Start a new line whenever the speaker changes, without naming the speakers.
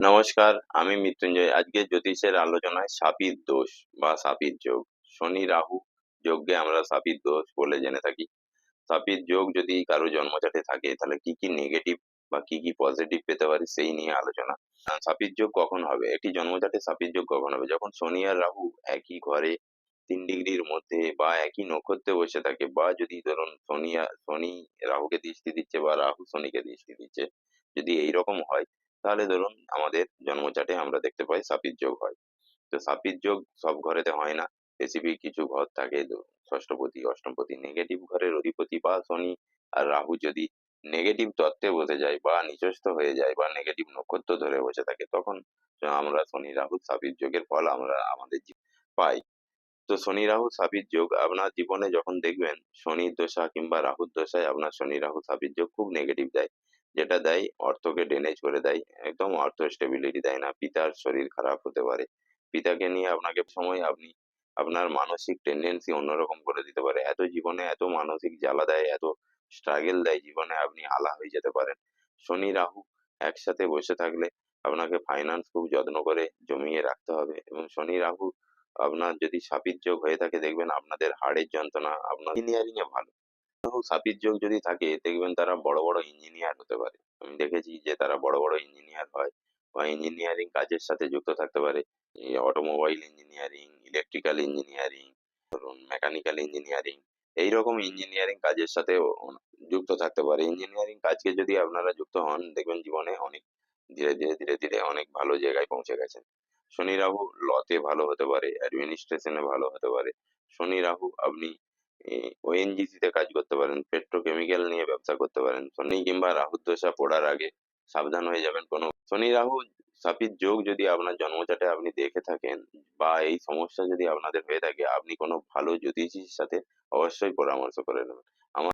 নমস্কার, আমি মৃত্যুঞ্জয়। আজকে জ্যোতিষের আলোচনায় সাপির দোষ বা সাপির যোগ। শনি, রাহু যোগকে আমরা সাপির দোষ বলে জেনে থাকি। সাপির যোগ যদি কারও জন্মচাটে থাকে, তাহলে কি কি নেগেটিভ বা কি কি পজিটিভ পেতে পারি সেই নিয়ে আলোচনা। সাপির যোগ কখন হবে? একটি জন্মচাটে সাপির যোগ কখন হবে? যখন শনি আর রাহু একই ঘরে, তিন ডিগ্রির মধ্যে বা একই নক্ষত্রে বসে থাকে বা যদি ধরুন শনি শনি রাহুকে দৃষ্টি দিচ্ছে বা রাহু শনিকে দৃষ্টি দিচ্ছে, যদি এইরকম হয় তাহলে ধরুন আমাদের জন্মচাটে আমরা দেখতে পাই সাপির যোগ হয়। তো সাপির যোগ সব ঘরেতে হয় না। স্পেসিফিক কিছু ঘর থাকে ষষ্ঠপতি, অষ্টমপতি নেগেটিভ ঘরের অধিপতি বা শনি আর রাহু যদি নেগেটিভ তত্ত্বে বসে যায় বা নিচস্থ হয়ে যায় বা নেগেটিভ নক্ষত্র ধরে বসে থাকে, তখন আমরা শনি, রাহু সাপির যোগের ফল আমরা আমাদের পাই। তো শনি, রাহু সাপির যোগ আপনার জীবনে যখন দেখবেন, শনির দশা কিংবা রাহুর দশায় আপনার শনি, রাহু সাপির যোগ খুব নেগেটিভ দেয়। যেটা দেয়, অর্থকে ড্যামেজ করে দেয়। একদম অর্থ স্টেবিলিটি দেয় না, পিতার শরীর খারাপ হতে পারে। পিতাকে নিয়ে আপনাকে সময় আপনি, আপনার মানসিক টেন্ডেন্সি অন্যরকম করে দিতে পারে। এত জীবনে এত মানসিক জ্বালা দেয়, এত স্ট্রাগল দেয় জীবনে আপনি আলা হয়ে যেতে পারেন। শনি, রাহু একসাথে বসে থাকলে আপনাকে ফাইন্যান্স খুব যত্ন করে জমিয়ে রাখতে হবে এবং শনি, রাহু আপনার যদি সাপির যোগ হয়ে থাকে, দেখবেন আপনাদের হাড়ের যন্ত্রণা আপনার ইঞ্জিনিয়ারিং এ ভালো। সাপির যোগ যদি থাকে, দেখবেন তারা বড় বড় ইঞ্জিনিয়ার হতে পারে। আমি দেখেছি যে তারা বড় বড় ইঞ্জিনিয়ার হয় বা ইঞ্জিনিয়ারিং কাজের সাথে যুক্ত থাকতে পারে। অটোমোবাইল ইঞ্জিনিয়ারিং ইলেকট্রিক্যাল ইঞ্জিনিয়ারিং ধরুন মেকানিক্যাল ইঞ্জিনিয়ারিং এইরকম ইঞ্জিনিয়ারিং কাজের সাথে যুক্ত থাকতে পারে। ইঞ্জিনিয়ারিং কাজকে যদি আপনারা যুক্ত হন, দেখবেন জীবনে অনেক ধীরে ধীরে ধীরে ধীরে অনেক ভালো জায়গায় পৌঁছে গেছেন। শনি রাহু লতে ভালো হতে পারে অ্যাডমিনিস্ট্রেশনে ভালো হতে পারে। শনি রাহু আপনি ওএনজিসি তে কাজ করতে পারেন পেট্রোকেমিক্যাল নিয়ে ব্যবসা করতে পারেন শনি কিংবা রাহুর দশা পড়ার আগে সাবধান হয়ে যাবেন কোনো। শনি রাহু সাপির যোগ যদি আপনার জন্মচাটে আপনি দেখে থাকেন বা এই সমস্যা যদি আপনাদের হয়ে থাকে, আপনি কোনো ভালো জ্যোতিষীর সাথে অবশ্যই পরামর্শ করে নেবেন।